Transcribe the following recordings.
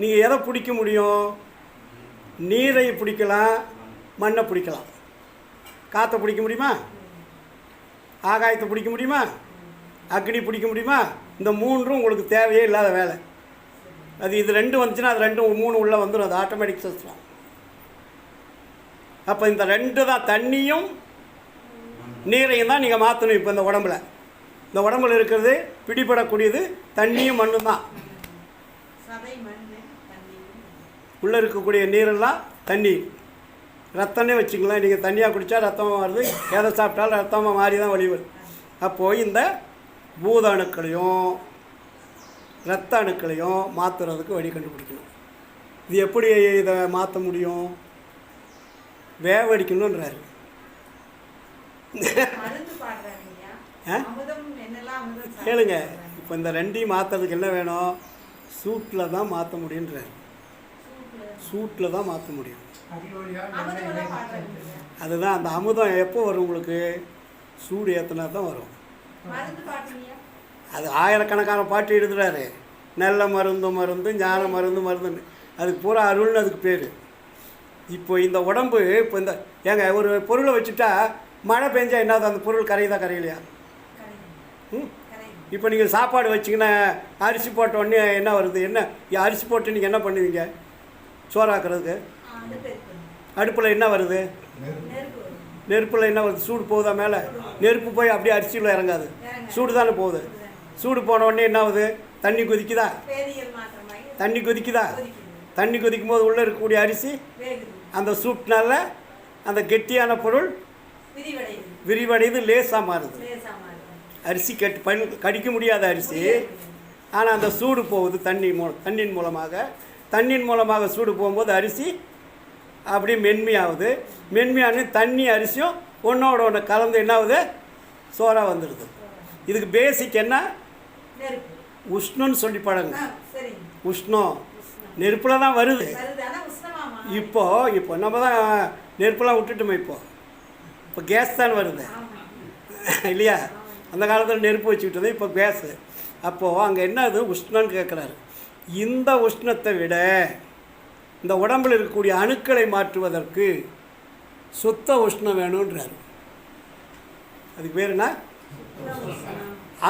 நீங்கள் எதை பிடிக்க முடியும்? நீரை பிடிக்கலாம் மண்ணை பிடிக்கலாம். காற்றை பிடிக்க முடியுமா? ஆகாயத்தை பிடிக்க முடியுமா? அக்னி பிடிக்க முடியுமா? இந்த மூன்றும் உங்களுக்கு தேவையே இல்லாத வேலை. அது இது ரெண்டு வந்துச்சுன்னா அது ரெண்டும் மூணு உள்ளே வந்துடும் அது ஆட்டோமேட்டிக் சிஸ்டம் அப்போ இந்த ரெண்டு தான் தண்ணியும் நீரையும் தான் நீங்கள் மாற்றணும் இப்போ இந்த உடம்புல. இந்த உடம்புல இருக்கிறது பிடிபடக்கூடியது தண்ணியும் மண்ணும் தான். உள்ளே இருக்கக்கூடிய நீரெல்லாம் தண்ணி ரத்தம்னே வச்சுக்கலாம் நீங்கள் தண்ணியாக குடித்தா ரத்தமாக வருது எதை சாப்பிட்டாலும் ரத்தமாக மாறி தான் வெளி வருது அப்போது இந்த பூத அணுக்களையும் இரத்த அணுக்களையும் மாற்றுறதுக்கு வழி கண்டுபிடிக்கணும். இது எப்படி இதை மாற்ற முடியும்? வேவடிக்கணுன்றாரு கேளுங்க. இப்போ இந்த ரெண்டையும் மாற்றுறதுக்கு என்ன வேணும்? சூட்டில் தான் மாற்ற முடியுன்றாரு. சூட்டில் தான் மாற்ற முடியும். அதுதான் அந்த அமுதம் எப்போ வரும் உங்களுக்கு? சூடு ஏற்றினா தான் வரும். அது ஆயிரக்கணக்கான பாட்டு எழுதுறாரு. நல்ல மருந்து மருந்து ஞான மருந்து மருந்துன்னு. அதுக்கு பூரா அருள்னு அதுக்கு பேர். இப்போ இந்த உடம்பு இப்போ இந்த ஏங்க ஒரு பொருளை வச்சுட்டா மழை பெஞ்சா என்னது அந்த பொருள் கரையுதா கரையிலையா? ம்? இப்போ நீங்கள் சாப்பாடு வச்சிங்கன்னா அரிசி போட்ட உடனே என்ன வருது? என்ன அரிசி போட்டு நீங்கள் என்ன பண்ணுவீங்க? சோறாக்குறதுக்கு அடுப்பில் என்ன வருது. நெருப்பில் என்ன வருது? சூடு போகுதா மேலே? நெருப்பு போய் அப்படியே அரிசியில் இறங்காது. சூடு தானே போகுது. சூடு போன உடனே என்ன ஆகுது? தண்ணி கொதிக்குதா? தண்ணி கொதிக்குதா. தண்ணி கொதிக்கும் போது உள்ளே இருக்கக்கூடிய அரிசி அந்த சூட்னால அந்த கெட்டியான பொருள் விரிவடையுது. லேசாக மாறுது. லேசா மாறுது. அரிசி கட்டி பண் கடிக்க முடியாத அரிசி. ஆனால் அந்த சூடு போகுது தண்ணி மூ தண்ணின் மூலமாக. தண்ணின் மூலமாக சூடு போகும்போது அரிசி அப்படியே மென்மையாகுது. மென்மையான தண்ணி அரிசியும் ஒன்றோட ஒன்று கலந்து என்ன ஆகுது? சோறாக வந்துடுது. இதுக்கு பேசிக் என்ன? உஷ்ணம்னு சொல்லி பழங்க உஷ்ணம். நெருப்பில் தான் வருது. உஷ்ணமாமா இப்போ இப்போ நம்ம தான் நெருப்பெல்லாம் விட்டுட்டோமே இப்போ. இப்போ கேஸ் தான் வருது. இல்லையா? அந்த காலத்தில் நெருப்பு வச்சுக்கிட்டது இப்போ கேஸு. அப்போது அங்கே என்ன அது உஷ்ணம்னு கேட்குறாரு இந்த உஷ்ணத்தை விட இந்த உடம்பில் இருக்கக்கூடிய அணுக்களை மாற்றுவதற்கு சுத்த உஷ்ணம் வேணுன்றாரு அதுக்கு பேர் என்ன?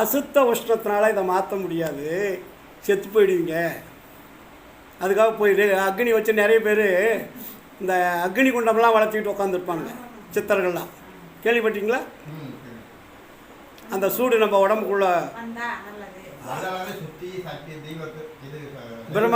அசுத்த உஷ்ணத்தினால இதை மாற்ற முடியாது. செத்து போயிடுவீங்க. அதுக்காக போயிட்டு அக்னி வச்சு நிறைய பேர் இந்த அக்னி குண்டம்லாம் வளர்த்திக்கிட்டு உட்காந்துருப்பாங்க சித்தர்கள்லாம். கேள்விப்பட்டீங்களா? அந்த சூடு நம்ம உடம்புக்குள்ள பிரம்ம